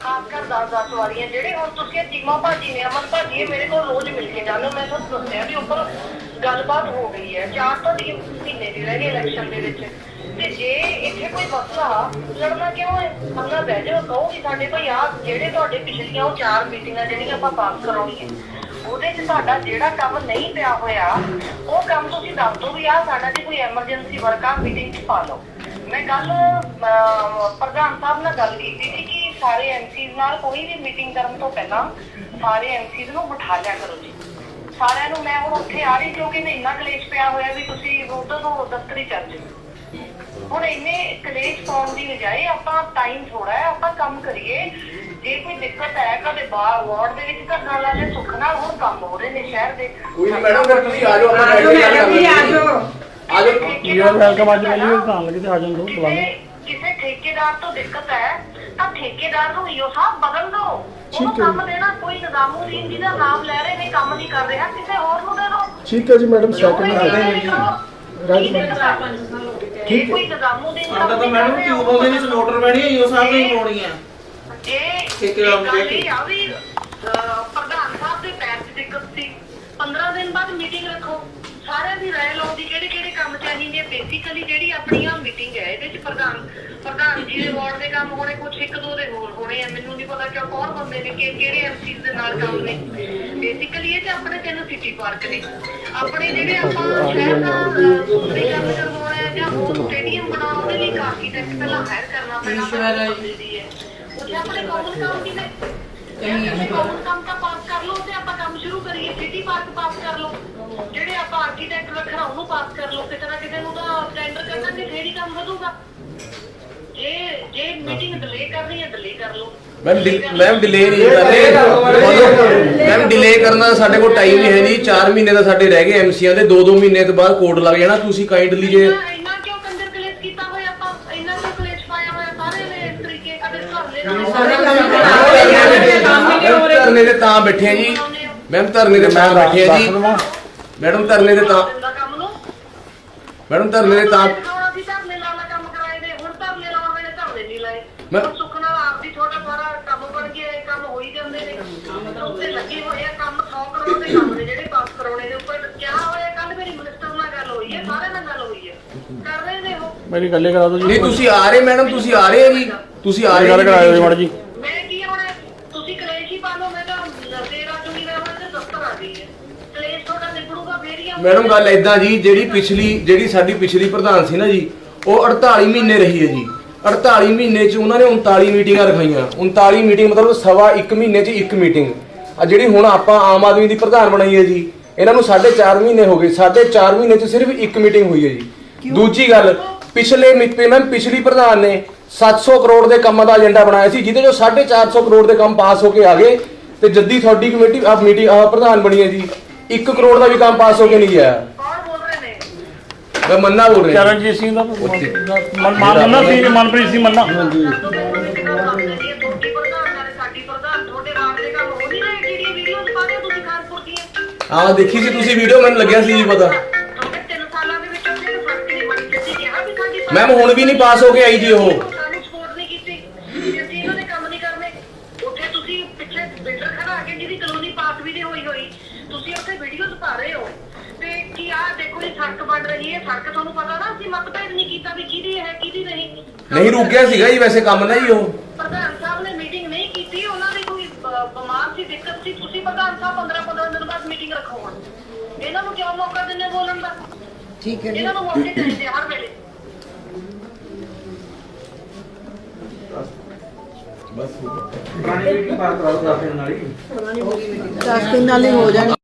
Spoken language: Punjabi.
ਖਾਸ ਕਰ 10-10 ਵਾਲੀਆਂ, ਜਿਹੜੇ ਹੁਣ ਤੁਸੀਂ ਇਹ ਚੀਮਾ ਭਾਜੀ ਨੇ ਅਮਨ ਭਾਜੀ, ਇਹ ਮੇਰੇ ਕੋਲ ਰੋਜ਼ ਮਿਲ ਕੇ ਜਾਂਦੇ ਮੈਂ ਤੁਹਾਨੂੰ ਦੱਸਿਆ ਵੀ ਉੱਪਰ ਗੱਲਬਾਤ ਹੋ ਗਈ ਹੈ। ਚਾਰ ਤੋਂ ਤਿੰਨ ਮਹੀਨੇ ਦੀ ਰਹਿ ਗਈ ਇਲੈਕਸ਼ਨ ਦੇ ਵਿੱਚ। ਤੇ ਜੇ ਇੱਥੇ ਕੋਈ ਮਸਲਾ ਲੜਨਾ ਕਿਉਂ ਹੈ? ਮੰਨਾ ਬਹਿ ਜਾਓ, ਕਹੋ ਕਿ ਸਾਡੇ ਭਾਈ ਆ ਜਿਹੜੇ ਤੁਹਾਡੇ ਪਿਛਲੀਆਂ ਉਹ ਚਾਰ ਮੀਟਿੰਗਾਂ ਜਿਹੜੀਆਂ ਆਪਾਂ ਪਾਸ ਕਰਾਉਣੀਆਂ। ਉਹਦੇ 'ਚ ਸਾਡਾ ਜਿਹੜਾ ਕੰਮ ਨਹੀਂ ਪਿਆ ਹੋਇਆ, ਉਹ ਕੰਮ ਤੁਸੀਂ ਦੱਸ ਦਿਓ ਵੀ ਆ ਸਾਡਾ ਜੇ ਕੋਈ ਐਮਰਜੈਂਸੀ ਵਰਕ ਆ ਮੀਟਿੰਗ 'ਚ ਪਾ ਲਓ। ਮੈਂ ਕੱਲ ਪ੍ਰਧਾਨ ਸਾਹਿਬ ਨਾਲ ਗੱਲ ਕੀਤੀ ਸੀ ਕਿ ਸਾਰੇ ਐਮਸੀਜ਼ ਨਾਲ ਕੋਈ ਵੀ ਮੀਟਿੰਗ ਕਰਨ ਤੋਂ ਪਹਿਲਾਂ ਸਾਰੇ ਐਮਸੀਜ਼ ਨੂੰ ਬਿਠਾ ਲਿਆ ਕਰੋ ਜੀ। ਸਾਰਿਆਂ ਨੂੰ ਮੈਂ ਹੁਣ ਉੱਥੇ ਆ ਰਹੀ ਕਿਉਂਕਿ ਮੈਂ ਇੰਨਾ ਕਲੇਸ਼ ਪਿਆ ਹੋਇਆ ਵੀ ਤੁਸੀਂ ਉਧਰ ਤੋਂ ਦਫ਼ਤਰੀ ਚੱਲ ਜਾਓ। ਹੁਣ ਇੰਨੇ ਕਲੇਸ਼ ਪਾਉਣ ਦੀ ਬਜਾਏ ਆਪਾਂ ਟਾਈਮ ਥੋੜਾ ਹੈ, ਆਪਾਂ ਕੰਮ ਕਰੀਏ। ਜੇ ਕੋਈ ਦਿੱਕਤ ਹੈ ਕਦੇ ਬਾਹਰ ਵਾਰਡ ਦੇ ਵਿੱਚ ਧਰਨਾ ਲਾ ਲੈ ਸੁੱਖ ਨਾਲ ਹੁਣ ਕੰਮ ਹੋ ਰਹੇ ਨੇ ਸ਼ਹਿਰ ਦੇ। ਕੋਈ ਨਹੀਂ ਮੈਡਮ ਫਿਰ ਤੁਸੀਂ ਆ ਜਾਓ ਆਪਾਂ ਆਜੋ ਬੈਠ ਕੇ ਗੱਲ ਮੈਡਮ ਜੀ ਕਰਾਂਗੇ। ਆਜੋ ਆ ਜਾਓ। ਯੂ ਆਰ ਵੈਲਕਮ ਅੱਜ ਮੈਨੂੰ ਤਾਂ ਲੱਗੇ ਤੇ ਆ ਜਾਣ ਦੋ ਬੁਲਾ ਕਿਸੇ ਕਿਸੇ ਠੇਕੇਦਾਰ ਤੋਂ ਦਿੱਕਤ ਹੈ ਤਾਂ ਠੇਕੇਦਾਰ ਨੂੰ ਈਓ ਸਾਹਿਬ ਬਦਲ ਦਿਓ। ਉਹਨੂੰ ਕੰਮ ਦੇਣਾ ਕੋਈ ਨਿਜ਼ਾਮੂਦੀਨ ਜੀ ਦਾ ਨਾਮ ਲੈ ਰਹੇ ਨੇ ਕੰਮ ਨਹੀਂ ਕਰ ਰਿਹਾ ਕਿਸੇ ਹੋਰ ਨੂੰ ਦੇ ਦਿਓ। ਠੀਕ ਹੈ ਜੀ ਮੈਡਮ ਸੈਕਿੰਡ ਰਾਈਟ ਰਾਈਟ ਠੀਕ ਕੋਈ ਨਿਜ਼ਾਮੂਦੀਨ ਦਾ ਸਾਡਾ ਤਾਂ ਮੈਡਮ ਟਿਊਬਲ ਦੇ ਵਿੱਚ ਮੋਟਰ ਪੈਣੀ ਹੈ ਯੋ ਸਾਹਿਬ ਨੇ ਪਾਉਣੀ ਆ ਜੇ ਠੇਕੇਦਾਰ ਨੂੰ ਗੱਲ ਦੇ ਕੇ। ਇਹ ਆ ਵੀ ਅਹ, ਪ੍ਰਧਾਨ ਸਾਹਿਬ ਦੇ ਪੈਰ 'ਚ ਦਿੱਕਤ ਸੀ 15 ਦਿਨ ਬਾਅਦ ਮੀਟਿੰਗ ਰੱਖੋ। ਸਾਰਿਆਂ ਦੀ ਰਾਏ ਲਓ ਦੀ ਕਿਹੜੇ ਕਿਹੜੇ ਕੰਮ ਚਾਹੀਦੇ ਆ ਬੇਸਿਕਲੀ ਜਿਹੜੀ ਆਪਣੀ ਆ ਮੀਟਿੰਗ ਹੈ ਇਹਦੇ 'ਚ ਪ੍ਰਧਾਨ ਪ੍ਰਧਾਨ ਜੀ ਦੇ ਵਾਰਡ ਦੇ ਕੰਮ ਹੋਣੇ ਕੁਝ ਇੱਕ ਦੋ ਦੇ ਹੋਰ ਹੋਣੇ ਆ। ਮੈਨੂੰ ਨਹੀਂ ਪਤਾ ਕਿ ਕੌਣ ਬੰਦੇ ਨੇ ਕਿ ਕਿਹੜੇ ਐਮਸੀਜ਼ ਦੇ ਨਾਲ ਕੰਮ ਨੇ। ਬੇਸਿਕਲੀ ਇਹ ਤੇ ਆਪਣੇ ਤਿੰਨ ਸਿਟੀ ਪਾਰਕ ਨੇ। ਆਪਣੇ ਜਿਹੜੇ ਆਪਾਂ ਸ਼ਹਿਰ ਦਾ ਅਹ, ਸੁੰਦਰੀਕਰਨ ਕਰਵਾਉਣਾ ਹੈ ਜਾਂ ਹੋਰ ਸਟੇਡੀਅਮ ਬਣਾਉਣ ਉਹਦੇ ਲਈ ਆਰਕੀਟੈਕਟ ਪਹਿਲਾਂ ਹਾਇਰ ਕਰਨਾ ਪੈਣਾ। ਈਸ਼ਵਰ ਹੈ। ਦੀ ਹੈ ਉੱਥੇ ਆਪਣੇ ਕਾਮਨ ਕੰਮ ਕਿਨੇ ਕਹੀਂ ਕਾਮਨ ਕੰਮ ਤਾਂ ਪਾਸ ਕਰ ਲਓ ਤੇ ਆਪਾਂ ਕੰਮ ਸ਼ੁਰੂ ਕਰੀਏ ਸਿਟੀ ਪਾਰਕ ਪਾਸ ਕਰ ਲਓ। ਜਿਹੜੇ ਆਪਾਂ ਆਰਕੀਟੈਕਟ ਰੱਖਣਾ ਉਹਨੂੰ ਪਾਸ ਕਰ ਲਓ। ਕਿਤੇ ਨਾ ਕਿਤੇ ਨੂੰ ਤਾਂ ਟੈਂਡਰ ਕਰਨਾਂਗੇ ਫੇਰ ਹੀ ਕੰਮ ਵਧੂਗਾ। ਜੇ ਜੇ ਮੀਟਿੰਗ ਡਿਲੇ ਕਰਨੀ ਹੈ ਡਿਲੇ ਕਰ ਲਓ। ਮੈਮ ਮੈਮ ਡਿਲੇ ਨਹੀਂ ਮੈਮ ਕਰਨਾ ਸਾਡੇ ਕੋਲ ਟਾਈਮ ਨਹੀਂ ਹੈ ਨਹੀਂ। 4 ਮਹੀਨੇ ਦਾ ਸਾਡੇ ਰਹਿ ਗਏ ਐਮਸੀਆਂ ਦੇ 2-2 ਮਹੀਨੇ ਤੋਂ ਬਾਅਦ ਕੋਡ ਲੱਗ ਜਾਣਾ। ਤੁਸੀਂ ਕਾਈਂਡਲੀ ਜੇ ਇੰਨਾ ਇੰਨਾ ਕਿਉਂ ਕੰਦਰ ਕਲੇਸ਼ ਕੀਤਾ ਹੋਇਆ ਆਪਾਂ ਇੰਨਾ ਕਿਉਂ ਕਲੇਸ਼ ਪਾਇਆ ਹੋਇਆ ਸਾਰੇ ਨੇ ਇਸ ਤਰੀਕੇ ਕਦੇ ਘਰ ਲੈ ਮੈਮ ਧਰਨੇ ਤੇ ਤਾਂ ਬੈਠੇ ਆ ਜੀ। ਮੈਮ ਧਰਨੇ ਤੇ ਤਾਂ ਬੈਠੇ ਆ ਜੀ। ਮੈਡਮ ਧਰਨੇ ਤੇ ਤਾਂ ਮੈਡਮ ਧਰਨੇ ਤੇ ਤਾਂ ਦਾ ਮੈਂ- ਹੁਣ ਸੁੱਖ ਨਾਲ ਆਪਦੀ ਥੋੜਾ ਥੋੜਾ ਕੰਮ ਬਣ ਗਿਆ ਇਹ ਕੰਮ ਹੋ ਹੀ ਜਾਂਦੇ ਨੇ ਉੱਤੇ ਲੱਗੇ ਹੋਏ ਆ ਕੰਮ 100 ਕਰੋੜ ਦੇ ਕੰਮ ਨੇ ਜਿਹੜੇ ਪਾਸ ਕਰਾਉਣੇ ਨੇ ਉੱਪਰ ਕਿਆ ਹੋਇਆ ਕੱਲ ਮੇਰੀ ਮਿਨਿਸਟਰ ਨਾਲ ਗੱਲ ਹੋਈ ਹੈ ਸਾਰਿਆਂ ਨਾਲ ਗੱਲ ਹੋਈ ਹੈ ਕਰ ਰਹੇ ਨੇ ਉਹ ਮੇਰੀ ਗੱਲੇ ਕਰਾ ਦਿਓ ਜੀ। ਨਹੀਂ ਤੁਸੀਂ ਆ ਰਹੇ ਮੈਡਮ ਤੁਸੀਂ ਆ ਰਹੇ ਆ ਜੀ। ਤੁਸੀਂ ਆ ਰਹੇ ਗੱਲ ਕਰਾਇਓ ਮੈਡਮ ਜੀ। ਮੈਂ ਕੀ ਹੁਣ ਤੁਸੀਂ ਕਲੇਸ਼ ਹੀ ਪਾ ਲਓ ਮੈਂ ਤਾਂ ਤੇਰਾ ਚੁਣੀ ਮੈਂ ਤੇ ਦਫ਼ਤਰ ਆ ਗਈ ਹੈ। ਕਲੇਸ਼ ਤੁਹਾਡਾ ਨਿਕਲੂਗਾ ਫੇਰ ਹੀ। ਮੈਡਮ ਗੱਲ ਐਦਾਂ ਜੀ ਜਿਹੜੀ ਪਿਛਲੀ ਜਿਹੜੀ ਸਾਡੀ ਪਿਛਲੀ ਪ੍ਰਧਾਨ ਸੀ ਨਾ ਜੀ ਉਹ 48 ਮਹੀਨੇ ਰਹੀ ਹੈ ਜੀ। 48 ਮਹੀਨੇ ਚ ਉਹਨਾਂ ਨੇ 39 ਮੀਟਿੰਗਾਂ ਰਖਾਈਆਂ। 39 ਮੀਟਿੰਗ ਮਤਲਬ ਸਵਾ ਇੱਕ ਮਹੀਨੇ ਚ ਇੱਕ ਮੀਟਿੰਗ। ਆ ਜਿਹੜੀ ਹੁਣ ਆਪਾਂ ਆਮ ਆਦਮੀ ਦੀ ਪ੍ਰਧਾਨ ਬਣਾਈ ਹੈ ਜੀ ਇਹਨਾਂ ਨੂੰ 4.5 ਮਹੀਨੇ ਹੋ ਗਏ। 4.5 ਮਹੀਨੇ ਚ ਸਿਰਫ ਇੱਕ ਮੀਟਿੰਗ ਹੋਈ ਹੈ ਜੀ। ਦੂਜੀ ਗੱਲ ਪਿਛਲੇ ਮੀਟਿੰਗ ਮੈਮ ਪਿਛਲੀ ਪ੍ਰਧਾਨ ਨੇ 700 ਕਰੋੜ ਦੇ ਕੰਮਾਂ ਦਾ ਏਜੰਡਾ ਬਣਾਇਆ ਸੀ ਜਿਹਦੇ ਚੋਂ 450 ਕਰੋੜ ਦੇ ਕੰਮ ਪਾਸ ਹੋ ਕੇ ਆ ਗਏ ਤੇ ਜੱਦੀ ਤੁਹਾਡੀ ਕਮੇਟੀ ਆ ਮੀਟਿੰਗ ਆ ਪ੍ਰਧਾਨ ਬਣੀ ਹੈ ਜੀ। 1 ਕਰੋੜ ਦਾ ਵੀ ਕੰਮ ਪਾਸ ਹੋ ਕੇ ਨਹੀਂ ਗਿਆ। ਕੌਣ ਬੋਲ ਰਹੇ ਨੇ ਮੈਂ ਮੰਨਾ ਬੋਲ ਰਿਹਾ। ਚਰਨਜੀਤ ਸਿੰਘ ਦਾ ਮਨ ਮੰਨਣਾ ਸੀ ਮਨਪ੍ਰੀਤ ਸਿੰਘ ਮੰਨਾ ਤੁਹਾਡੀ ਪ੍ਰਧਾਨ ਨਾਲ ਸਾਡੀ ਪ੍ਰਧਾਨ ਤੁਹਾਡੇ ਵਾਰਡ ਦੇ ਕੰਮ ਹੋ ਨਹੀਂ ਰਹੇ ਜਿਹੜੀ ਵੀਡੀਓਜ਼ ਪਾ ਰਹੇ ਹੋ ਤੁਸੀਂ ਖਾਨਪੁਰ ਦੀਆਂ ਹਾਂ ਦੇਖੀ ਸੀ ਤੁਸੀਂ ਵੀਡੀਓ ਮੈਨੂੰ ਲੱਗਿਆ ਸੀ ਜੀ ਪਤਾ। ਤੁਹਾਡੇ ਤਿੰਨ ਸਾਲਾਂ ਦੇ ਵਿੱਚ ਉਹਨੇ ਫ਼ਰਕ ਨਹੀਂ ਬਣੀ ਤੁਸੀਂ ਕਿਹਾ ਵੀ ਸਾਡੀ ਮੈਮ ਹੁਣ ਵੀ ਨਹੀਂ ਪਾਸ ਹੋ ਕੇ ਆਈ ਜੀ ਉਹ ਸਾਨੂੰ ਸਪੋਰਟ ਨਹੀਂ ਕੀਤੀ ਕਿ ਅਸੀਂ ਇਹਨਾਂ ਦੇ ਕੰਮ ਨਹੀਂ ਕਰਨੇ ਉੱਥੇ ਤੁਸੀਂ ਪਿੱਛੇ ਬਿਲਡਰ ਖੜਾ ਕੇ ਜਿਹਦੀ ਕਲੋਨੀ ਪਾਸ ਵੀ ਨਹੀਂ ਹੋਈ ਹੋਈ ਤੁਸੀਂ ਉੱਥੇ ਵੀਡੀਓਜ਼ ਪਾ ਰਹੇ ਹੋ। ਤੇ ਕੀ ਆ ਦੇਖੋ ਇਹ ਸੜਕ ਬਣ ਰਹੀ ਹੈ ਸੜਕ ਤੁਹਾਨੂੰ ਪਤਾ ਨਾ ਅਸੀਂ ਮਤਭੇਦ ਨਹੀਂ ਕੀਤਾ ਵੀ ਕਿਹਦੀ ਹੈ ਕਿਹਦੀ ਨਹੀਂ। ਨਹੀਂ ਰੁਕਿਆ ਸੀਗਾ ਜੀ ਵੈਸੇ ਕੰਮ ਨਾ ਜੀ ਉਹ। ਪ੍ਰਧਾਨ ਸਾਹਿਬ ਨੇ ਮੀਟਿੰਗ ਨਹੀਂ ਕੀਤੀ ਉਹਨਾਂ ਦੀ ਕੋਈ ਬ- ਬਿਮਾਰ ਸੀ ਦਿੱਕਤ ਸੀ। ਤੁਸੀਂ ਪ੍ਰਧਾਨ ਸਾਹਿਬ 15 15 ਦਿਨ ਬਾਅਦ ਮੀਟਿੰਗ ਰੱਖੋ ਹੁਣ। ਇਹਨਾਂ ਨੂੰ ਕਿਉਂ ਮੌਕਾ ਦਿੰਦੇ ਬੋਲਣ ਦਾ? ਠੀਕ ਹੈ ਜੀ। ਇਹਨਾਂ ਨੂੰ ਮੌਕੇ ਚਾਹੀਦੇ ਹਰ ਵੇਲੇ। ਪੁਰਾਣੀ ਮੀਟਿੰਗ ਪਾਸ ਕਰਾਓ ਦਸ ਦਿਨ ਨਾਲ ਹੀ। 10 ਦਿਨ ਨਾਲ ਹੀ ਹੋ ਜਾਣੀ